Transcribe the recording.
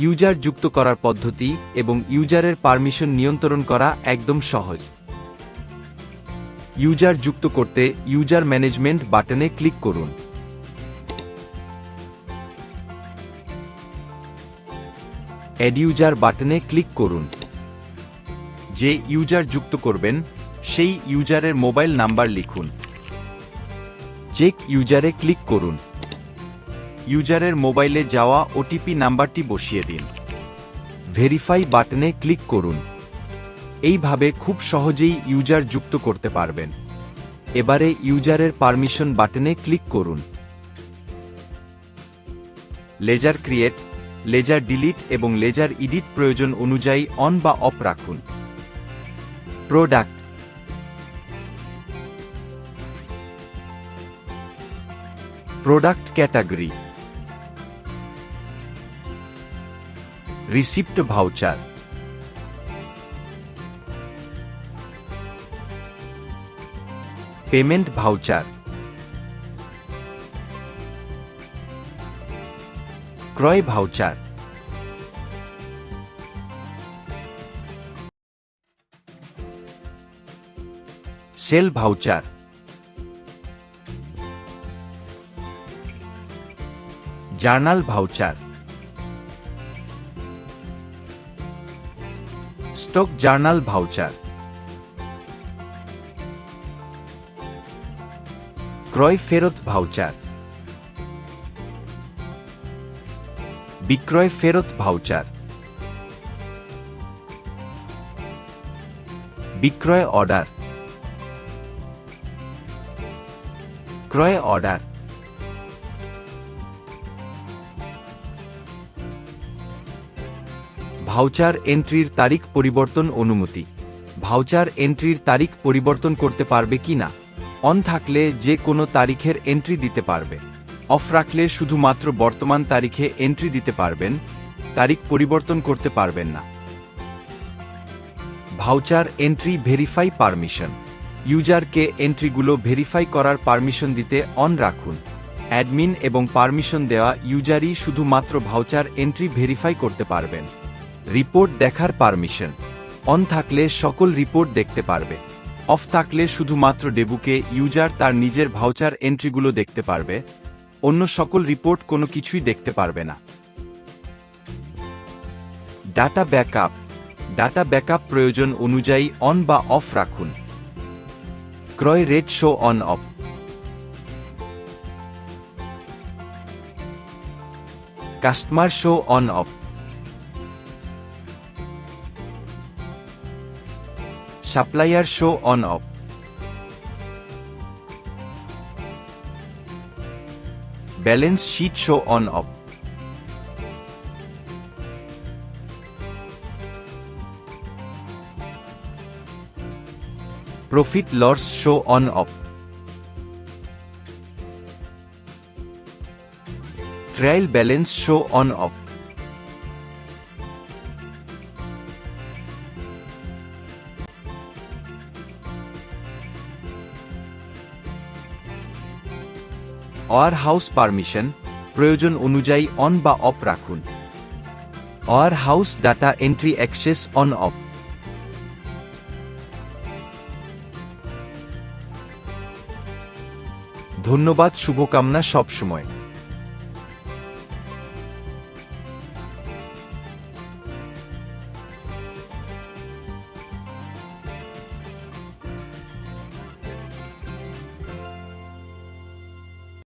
User যুক্ত করার পদ্ধতি এবং ইউজারের পারমিশন নিয়ন্ত্রণ করা একদম সহজ। ইউজার যুক্ত করতে ইউজার ম্যানেজমেন্ট বাটনে ক্লিক করুন। অ্যাড ইউজার বাটনে ক্লিক করুন। যে ইউজার যুক্ত করবেন, সেই ইউজারের মোবাইল নাম্বার লিখুন। চেক ইউজারে ক্লিক করুন। ইউজারের মোবাইলে যাওয়া ওটিপি নাম্বারটি বসিয়ে দিন। ভেরিফাই বাটনে ক্লিক করুন। এইভাবে খুব সহজেই ইউজার যুক্ত করতে পারবেন। এবারে ইউজারের পারমিশন বাটনে ক্লিক করুন। লেজার ক্রিয়েট, লেজার ডিলিট এবং লেজার ইডিট প্রয়োজন অনুযায়ী অন বা অফ রাখুন। Product product category receipt voucher payment voucher ক্রয় voucher sale voucher journal voucher stock journal voucher. ক্রয় ফেরত ভাউচার। বিক্রয় ফেরত ভাউচার। বিক্রয় অর্ডার। ক্রয় অর্ডার। ভাউচার এন্ট্রির তারিখ পরিবর্তন অনুমতি। ভাউচার এন্ট্রির তারিখ পরিবর্তন করতে পারবে কি না? অন থাকলে যে কোনো তারিখের এন্ট্রি দিতে পারবে। অফ রাখলে শুধুমাত্র বর্তমান তারিখে এন্ট্রি দিতে পারবেন, তারিখ পরিবর্তন করতে পারবেন না। Voucher entry verify permission. ইউজারকে এন্ট্রিগুলো ভেরিফাই করার পারমিশন দিতে অন রাখুন। অ্যাডমিন এবং পারমিশন দেওয়া ইউজারই শুধুমাত্র ভাউচার এন্ট্রি ভেরিফাই করতে পারবেন। রিপোর্ট দেখার পারমিশন। অন থাকলে সকল রিপোর্ট দেখতে পারবে। অফ থাকলে শুধুমাত্র ডেবুকে ইউজার তার নিজের ভাউচার এন্ট্রিগুলো দেখতে পারবে। অন্য সকল রিপোর্ট কোনো কিছুই দেখতে পারবে না। Data backup. ডাটা ব্যাকআপ প্রয়োজন অনুযায়ী অন বা অফ রাখুন। ক্রয় rate show on off. Customer show on off. Supplier show on off balance sheet show on off profit loss show on off trial balance show on off ware house permission প্রয়োজন অনুযায়ী on বা off রাখুন। Ware house data entry access on off ধন্যবাদ, শুভকামনা সবসময়।